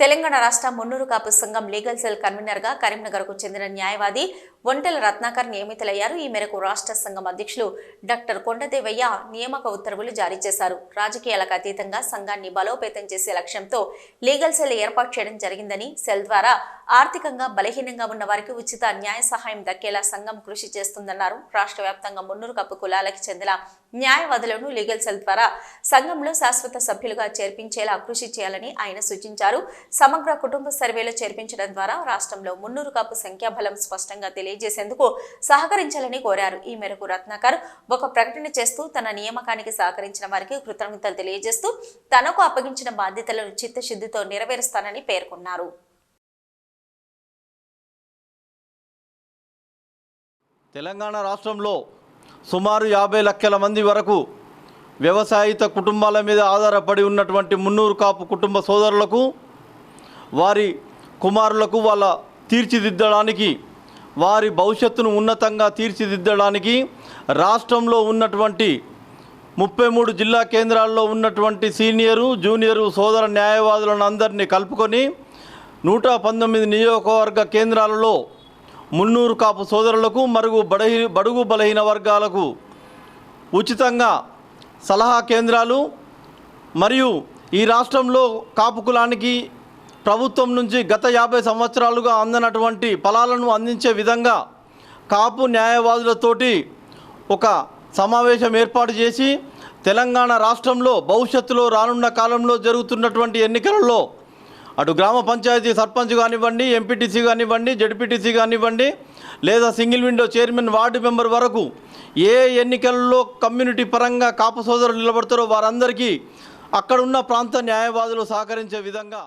తెలంగాణ రాష్ట్ర మున్నూరు కాపు సంఘం legal cell కన్వీనర్గా కరీంనగర్కు చెందిన న్యాయవాది ఒంటెల రత్నాకర్ నియమితులయ్యారు. ఈ మేరకు రాష్ట్ర సంఘం అధ్యక్షులు డాక్టర్ కొండదేవయ్య నియామక ఉత్తర్వులు జారీ చేశారు. రాజకీయాలకు అతీతంగా సంఘాన్ని బలోపేతం చేసే లక్ష్యంతో లీగల్ సెల్ ఏర్పాటు చేయడం జరిగిందని సెల్ ద్వారా ఆర్థికంగా బలహీనంగా ఉన్న వారికి ఉచిత న్యాయ సహాయం దక్కేలా సంఘం కృషి చేస్తుందన్నారు. రాష్ట్ర వ్యాప్తంగా మున్నూరు కప్పు కులాలకు చెందిన న్యాయవాదులను లీగల్ సెల్ ద్వారా సంఘంలో శాశ్వత సభ్యులుగా చేర్పించేలా కృషి చేయాలని ఆయన సూచించారు. సమగ్ర కుటుంబ సర్వేలో చేర్పించడం ద్వారా రాష్ట్రంలో మున్నూరు కాపు సంఖ్యాబలం స్పష్టంగా తెలియజేసేందుకు సహకరించాలని కోరారు. ఈ మేరకు రత్నాకర్ ఒక ప్రకటన చేస్తూ తన నియామకానికి సహకరించిన వారికి కృతజ్ఞతలు తెలియజేస్తూ తనకు అప్పగించిన బాధ్యతలను చిత్తశుద్ధితో నెరవేరుస్తానని పేర్కొన్నారు. తెలంగాణ రాష్ట్రంలో సుమారు యాభై లక్షల మంది వరకు వ్యవసాయిత కుటుంబాల మీద ఆధారపడి ఉన్నటువంటి మున్నూరు కాపు కుటుంబ సోదరులకు వారి కుమారులకు వాళ్ళ తీర్చిదిద్దడానికి వారి భవిష్యత్తును ఉన్నతంగా తీర్చిదిద్దడానికి రాష్ట్రంలో ఉన్నటువంటి ముప్పై మూడు జిల్లా కేంద్రాల్లో ఉన్నటువంటి సీనియరు జూనియరు సోదర న్యాయవాదులను అందరినీ కలుపుకొని నూట పంతొమ్మిది నియోజకవర్గ కేంద్రాలలో మున్నూరు కాపు సోదరులకు మరుగు బడహి బడుగు బలహీన వర్గాలకు ఉచితంగా సలహా కేంద్రాలు మరియు ఈ రాష్ట్రంలో కాపు కులానికి ప్రభుత్వం నుంచి గత యాభై సంవత్సరాలుగా అందనటువంటి ఫలాలను అందించే విధంగా కాపు న్యాయవాదులతోటి ఒక సమావేశం ఏర్పాటు చేసి తెలంగాణ రాష్ట్రంలో భవిష్యత్తులో రానున్న కాలంలో జరుగుతున్నటువంటి ఎన్నికలలో అటు గ్రామ పంచాయతీ సర్పంచ్ కానివ్వండి ఎంపీటీసీ కానివ్వండి జడ్పీటీసీ కానివ్వండి లేదా single window chairman ward member వరకు ఏ ఎన్నికల్లో కమ్యూనిటీ పరంగా కాపు సోదరులు నిలబడతారో వారందరికీ అక్కడున్న ప్రాంత న్యాయవాదులు సహకరించే విధంగా